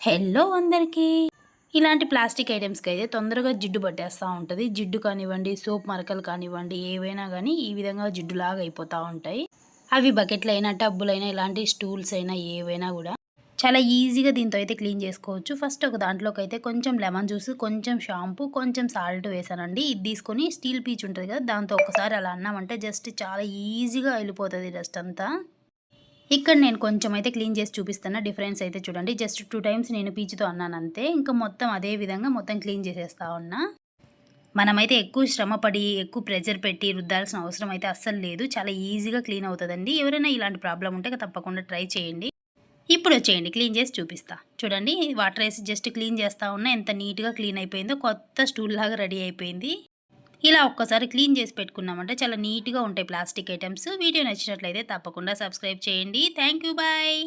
Hello అందరికీ. ఇలాంటి plastic ఐటమ్స్కి అయితే తొందరగా జిడ్డు పట్టేస్తూ ఉంటుంది. జిడ్డు కానివ్వండి సోప్ మరకలు కానివ్వండి ఏవైనా కానీ ఈ విధంగా జిడ్డులాగా అయిపోతూ ఉంటాయి. అవి బకెట్లు అయినా టబ్బులైనా ఇలాంటి స్టూల్స్ అయినా ఏవైనా కూడా చాలా ఈజీగా దీంతో అయితే క్లీన్ చేసుకోవచ్చు. ఫస్ట్ ఒక దాంట్లోకి అయితే కొంచెం లెమన్ జ్యూస్ కొంచెం షాంపూ కొంచెం సాల్ట్ వేసానండి ఇది తీసుకొని స్టీల్ పీచ్ ఉంటుంది కదా దాంతో ఒకసారి అలా అన్నామంటే జస్ట్ చాలా ఈజీగా వెళ్ళిపోతుంది డస్ట్ అంతా. ఇక్కడ నేను కొంచెం అయితే క్లీన్ చేసి చూపిస్తున్నా. డిఫరెన్స్ అయితే చూడండి. జస్ట్ టూ టైమ్స్ నేను పీచుతో అన్నాను అంతే. ఇంకా మొత్తం అదే విధంగా మొత్తం క్లీన్ చేసేస్తా ఉన్నా. మనమైతే ఎక్కువ శ్రమ పడి ఎక్కువ ప్రెజర్ పెట్టి రుద్దాల్సిన అవసరం అయితే అస్సలు లేదు. చాలా ఈజీగా క్లీన్ అవుతుందండి. ఎవరైనా ఇలాంటి ప్రాబ్లం ఉంటే తప్పకుండా ట్రై చేయండి. ఇప్పుడు వచ్చేయండి. క్లీన్ చేసి చూపిస్తా. చూడండి వాటర్ వేసి జస్ట్ క్లీన్ చేస్తా ఉన్నా. ఎంత నీట్గా క్లీన్ అయిపోయిందో కొత్త స్టూల్ లాగా రెడీ అయిపోయింది. ఇలా ఒక్కసారి క్లీన్ చేసి పెట్టుకున్నామంటే చాలా నీట్గా ఉంటాయి ప్లాస్టిక్ ఐటమ్స్. వీడియో నచ్చినట్లయితే తప్పకుండా సబ్స్క్రైబ్ చేయండి. Thank you bye.